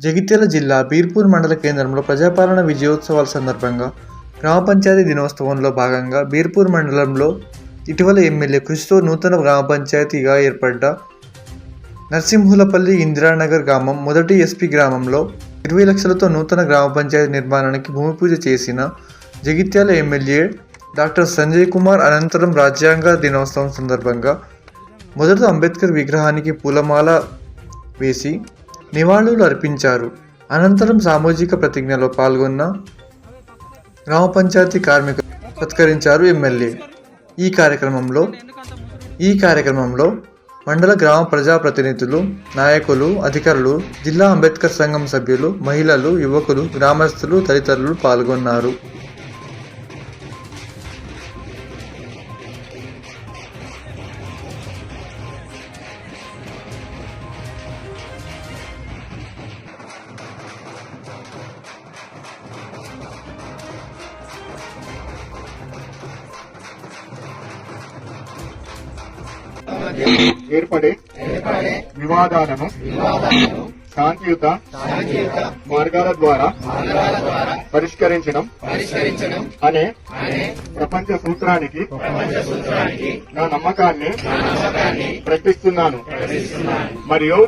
జగిత్యాల జిల్లా బీర్పూర్ మండల కేంద్రంలో ప్రజాపాలన విజయోత్సవాల సందర్భంగా గ్రామ పంచాయతీ దినోత్సవంలో భాగంగా బీర్పూర్ మండలంలో ఇటీవల ఎమ్మెల్యే కృషితో నూతన గ్రామ పంచాయతీగా ఏర్పడ్డ నర్సింహులపల్లి ఇందిరానగర్ గ్రామం మొదటి ఎస్పీ గ్రామంలో ఇరవై లక్షలతో నూతన గ్రామ పంచాయతీ నిర్మాణానికి భూమి పూజ చేసిన జగిత్యాల ఎమ్మెల్యే డాక్టర్ సంజయ్ కుమార్ అనంతరం రాజ్యాంగ దినోత్సవం సందర్భంగా మొదట అంబేద్కర్ విగ్రహానికి పూలమాల వేసి నివాళులు అర్పించారు. అనంతరం సామాజిక ప్రతిజ్ఞలో పాల్గొన్న గ్రామ పంచాయతీ కార్మికులు సత్కరించారు ఎమ్మెల్యే. ఈ కార్యక్రమంలో ఈ కార్యక్రమంలో మండల గ్రామ ప్రజాప్రతినిధులు నాయకులు అధికారులు జిల్లా అంబేద్కర్ సంఘం సభ్యులు మహిళలు యువకులు గ్రామస్తులు తదితరులు పాల్గొన్నారు. ఏర్పడే వివాదాలను శాంతియుత మార్గాల ద్వారా పరిష్కరించడం అనే ప్రపంచ సూత్రానికి నా నమ్మకాన్ని ప్రకటిస్తున్నాను. మరియు